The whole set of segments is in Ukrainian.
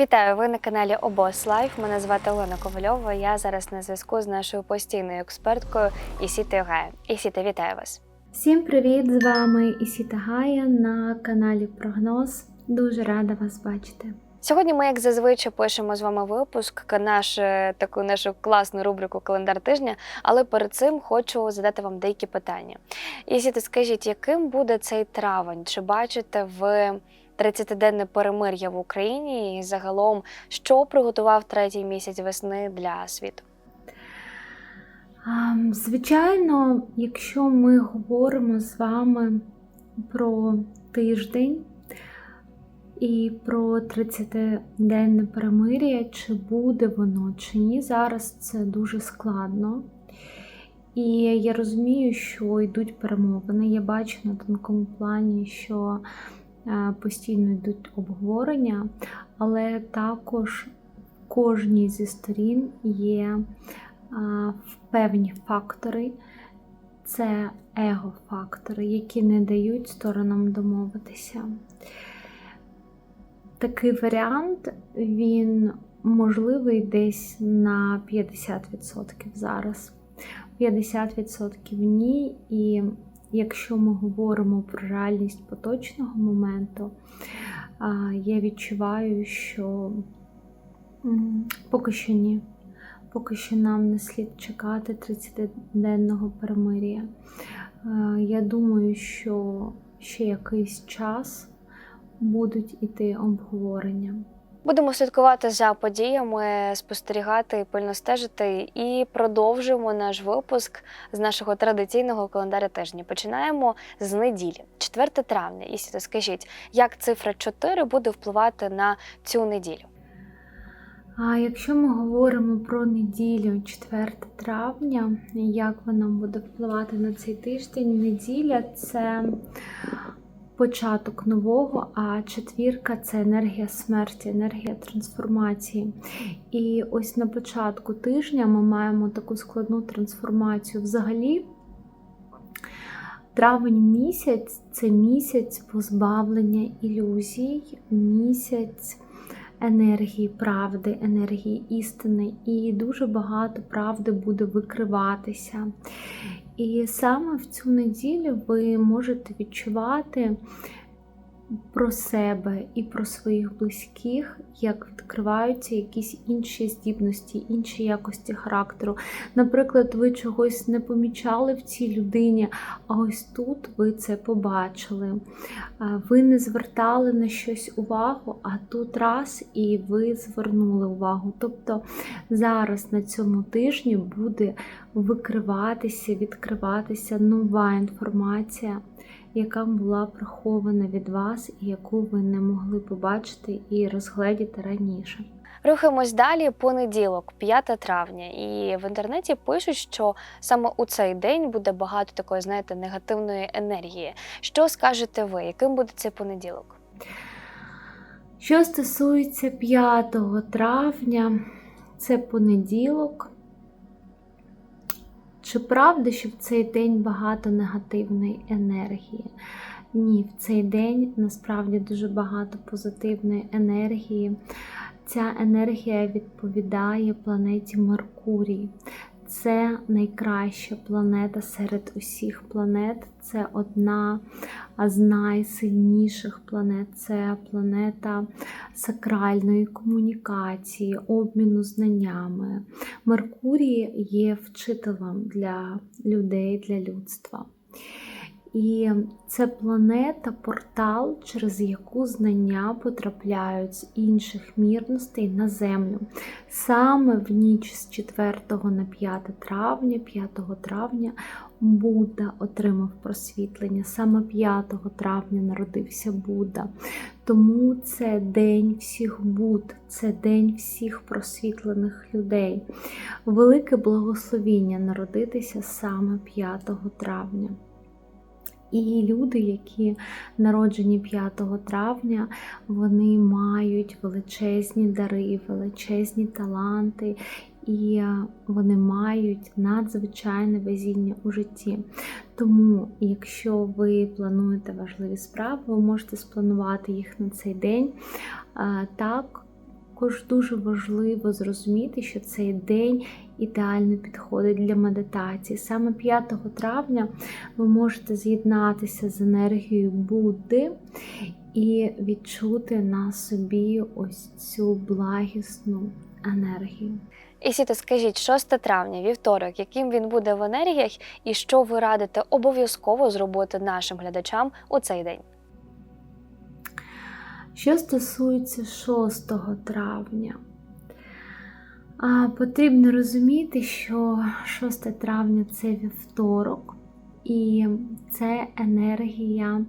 Вітаю! Ви на каналі Обос Лайф. Мене звати Олена Ковальова. Я зараз на зв'язку з нашою постійною експерткою Ісітою Гая. Ісіта, вітаю вас! Всім привіт! З вами Ісіта Гая на каналі Прогноз. Дуже рада вас бачити. Сьогодні ми, як зазвичай, пишемо з вами випуск, наш, е, таку нашу класну рубрику Календар тижня. Але перед цим хочу задати вам деякі питання. Ісіта, скажіть, яким буде цей травень? Чи бачите ви 30-денне перемир'я в Україні і загалом, що приготував третій місяць весни для світу? Звичайно, якщо ми говоримо з вами про тиждень і про 30-денне перемир'я, чи буде воно, чи ні, зараз це дуже складно. І я розумію, що йдуть перемовини. Я бачу на тонкому плані, що постійно йдуть обговорення, але також кожній зі сторін є певні фактори, це его-фактори, які не дають сторонам домовитися. Такий варіант, він можливий десь на 50% зараз. 50% ні. І якщо ми говоримо про реальність поточного моменту, я відчуваю, що поки що ні. Поки що нам не слід чекати 30-денного перемир'я. Я думаю, що ще якийсь час будуть іти обговорення. Будемо слідкувати за подіями, спостерігати пильно стежити, і продовжуємо наш випуск з нашого традиційного календаря тижня. Починаємо з неділі, 4 травня. І скажіть, як цифра 4 буде впливати на цю неділю? А якщо ми говоримо про неділю 4 травня, як вона буде впливати на цей тиждень? Неділя це початок нового, а четвірка це енергія смерті, енергія трансформації. І ось на початку тижня ми маємо таку складну трансформацію. Взагалі, травень місяць це місяць позбавлення ілюзій, місяць енергії правди, енергії істини, і дуже багато правди буде викриватися. І саме в цю неділю ви можете відчувати про себе і про своїх близьких, як відкриваються якісь інші здібності, інші якості характеру. Наприклад, ви чогось не помічали в цій людині, а ось тут ви це побачили. Ви не звертали на щось увагу, а тут раз і ви звернули увагу. Тобто зараз на цьому тижні буде викриватися, відкриватися нова інформація яка була прихована від вас і яку ви не могли побачити і розгледіти раніше. Рухаємось далі понеділок, 5 травня, і в інтернеті пишуть, що саме у цей день буде багато такої, знаєте, негативної енергії. Що скажете ви? Яким буде цей понеділок? Що стосується 5 травня, це понеділок. Чи правда, що в цей день багато негативної енергії? Ні, в цей день насправді дуже багато позитивної енергії. Ця енергія відповідає планеті Меркурій. Це найкраща планета серед усіх планет. Це одна з найсильніших планет. Це планета сакральної комунікації, обміну знаннями. Меркурій є вчителем для людей, для людства. І це планета, портал, через яку знання потрапляють з інших мірностей на Землю. Саме в ніч з 4 на 5 травня, 5 травня Будда отримав просвітлення. Саме 5 травня народився Будда. Тому це день всіх Буд, це день всіх просвітлених людей. Велике благословіння народитися саме 5 травня. І люди, які народжені 5 травня, вони мають величезні дари, величезні таланти, і вони мають надзвичайне везіння у житті. Тому, якщо ви плануєте важливі справи, ви можете спланувати їх на цей день так, Також дуже важливо зрозуміти, що цей день ідеально підходить для медитації. Саме 5 травня ви можете з'єднатися з енергією Будди і відчути на собі ось цю благісну енергію. І сіто, скажіть, 6 травня, вівторок, яким він буде в енергіях, і що ви радите обов'язково зробити нашим глядачам у цей день? Що стосується 6 травня, потрібно розуміти, що 6 травня це вівторок, і це енергія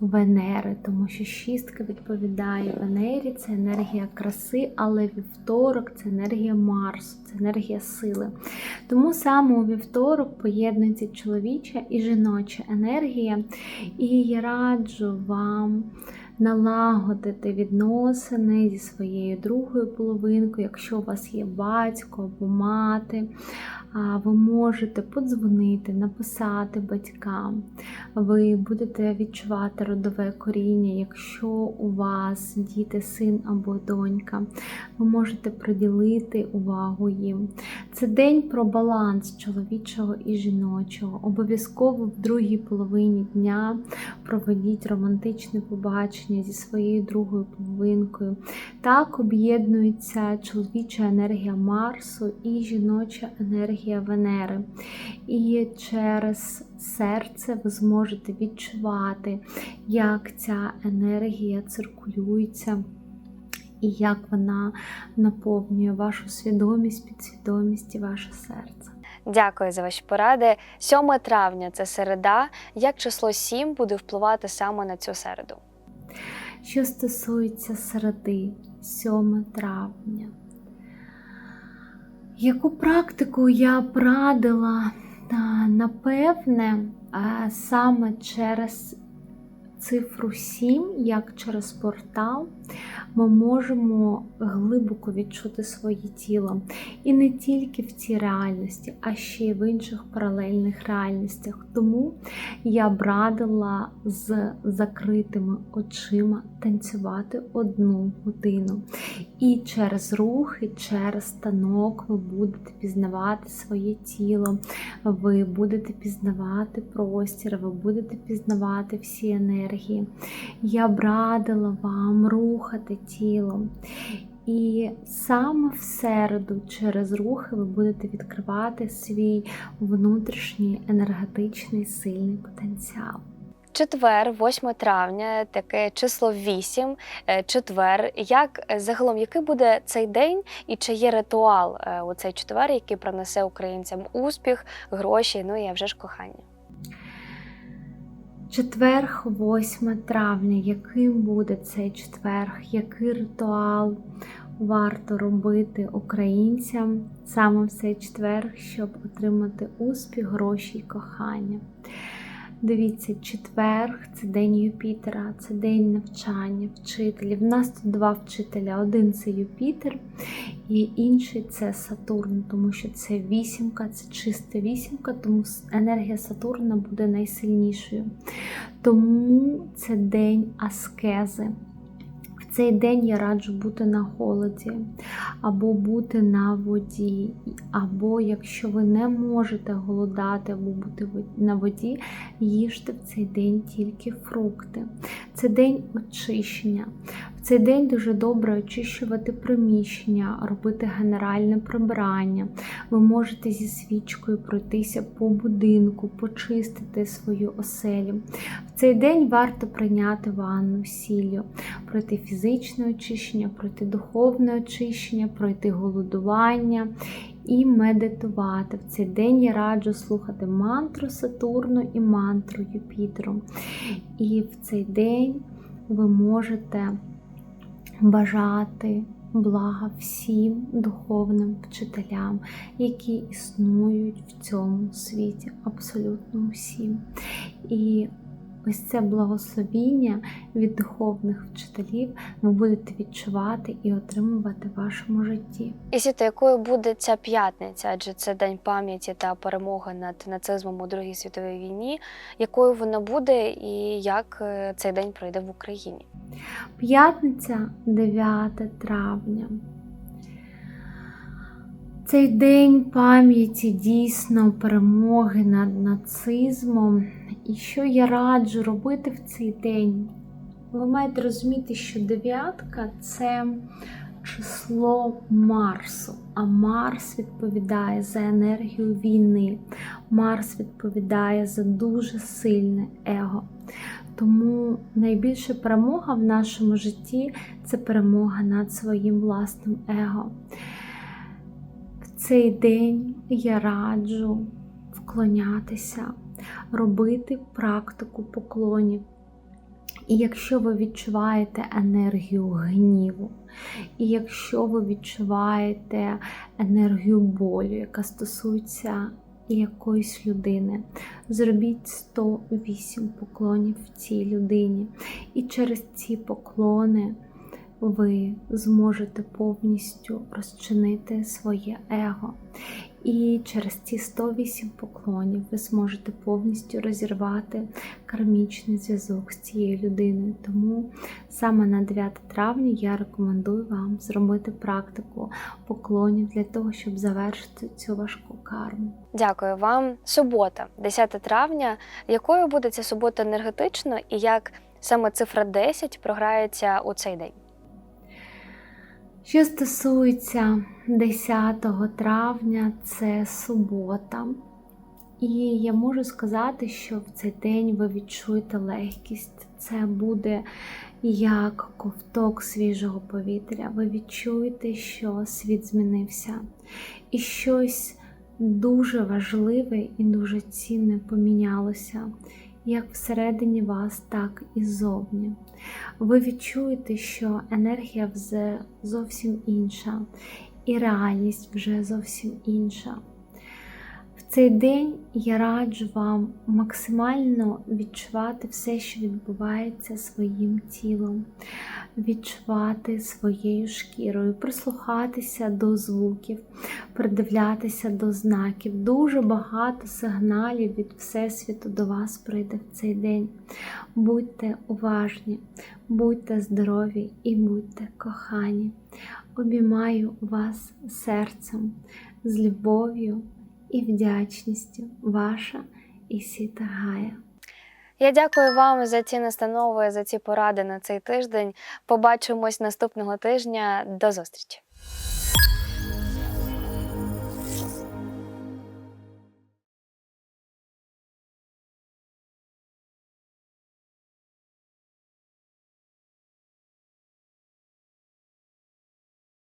Венери, тому що шістка відповідає Венері, це енергія краси, але вівторок це енергія Марсу, це енергія сили. Тому саме у вівторок поєднується чоловіча і жіноча енергія, і я раджу вам налагодити відносини зі своєю другою половинкою, якщо у вас є батько або мати. Ви можете подзвонити, написати батькам, ви будете відчувати родове коріння, якщо у вас діти, син або донька, ви можете приділити увагу їм. Це день про баланс чоловічого і жіночого. Обов'язково в другій половині дня проведіть романтичне побачення зі своєю другою половинкою. Так об'єднується чоловіча енергія Марсу і жіноча енергія Венери. І через серце ви зможете відчувати, як ця енергія циркулюється. І як вона наповнює вашу свідомість, підсвідомість і ваше серце. Дякую за ваші поради. 7 травня це середа. Як число 7 буде впливати саме на цю середу? Що стосується середи, 7 травня, яку практику я б радила, напевне, саме через цифру 7, як через портал, ми можемо глибоко відчути своє тіло. І не тільки в цій реальності, а ще й в інших паралельних реальностях. Тому я б радила з закритими очима танцювати одну годину. І через рух, і через станок ви будете пізнавати своє тіло, ви будете пізнавати простір, ви будете пізнавати всі енергії. Я б радила вам рухати тілом. І саме в середу через рухи ви будете відкривати свій внутрішній енергетичний сильний потенціал. Четвер, 8 травня, таке число 8, е, четвер. Як е, загалом, який буде цей день, і чи є ритуал е, у цей четвер, який принесе українцям успіх, гроші, ну і вже ж кохання? Четверг, 8 травня, яким буде цей четверг, який ритуал варто робити українцям саме в цей четверг, щоб отримати успіх, гроші і кохання. Дивіться, четверг це день Юпітера, це день навчання, вчителів. У нас тут два вчителя. Один це Юпітер, і інший це Сатурн, тому що це вісімка, це чиста вісімка, тому енергія Сатурна буде найсильнішою. Тому це день аскези. Цей день я раджу бути на голоді, або бути на воді, або якщо ви не можете голодати або бути на воді, їжте в цей день тільки фрукти. Це день очищення. В цей день дуже добре очищувати приміщення, робити генеральне прибирання. Ви можете зі свічкою пройтися по будинку, почистити свою оселю. В цей день варто прийняти ванну сіллю, пройти фізичне очищення, пройти духовне очищення, пройти голодування і медитувати. В цей день я раджу слухати мантру Сатурну і мантру Юпітеру. І в цей день ви можете бажати блага всім духовним вчителям, які існують в цьому світі, абсолютно усім. І ось це благословіння від духовних вчителів ви будете відчувати і отримувати в вашому житті. І Сіто, якою буде ця п'ятниця, адже це день пам'яті та перемоги над нацизмом у Другій світовій війні. Якою вона буде і як е, цей день пройде в Україні? П'ятниця 9 травня. Цей день пам'яті дійсно перемоги над нацизмом. І що я раджу робити в цей день? Ви маєте розуміти, що дев'ятка це число Марсу, а Марс відповідає за енергію війни. Марс відповідає за дуже сильне его. Тому найбільша перемога в нашому житті це перемога над своїм власним его. В цей день я раджу вклонятися, робити практику поклонів. І якщо ви відчуваєте енергію гніву, і якщо ви відчуваєте енергію болю, яка стосується якоїсь людини, зробіть 108 поклонів цій людині. І через ці поклони ви зможете повністю розчинити своє его. І через ці 108 поклонів ви зможете повністю розірвати кармічний зв'язок з цією людиною. Тому саме на 9 травня я рекомендую вам зробити практику поклонів для того, щоб завершити цю важку карму. Дякую вам. Субота, 10 травня. Якою буде ця субота енергетично і як саме цифра 10 програється у цей день? Що стосується 10 травня, це субота. І я можу сказати, що в цей день ви відчуєте легкість. Це буде як ковток свіжого повітря. Ви відчуєте, що світ змінився. І щось дуже важливе і дуже цінне помінялося, як всередині вас, так і ззовні. Ви відчуєте, що енергія вже зовсім інша, і реальність вже зовсім інша. Цей день я раджу вам максимально відчувати все, що відбувається своїм тілом, відчувати своєю шкірою, прислухатися до звуків, придивлятися до знаків. Дуже багато сигналів від Всесвіту до вас прийде в цей день. Будьте уважні, будьте здорові і будьте кохані. Обіймаю вас серцем з любов'ю і вдячністю. Ваша Ісіта Гая. Я дякую вам за ці настанови, за ці поради на цей тиждень. Побачимось наступного тижня. До зустрічі!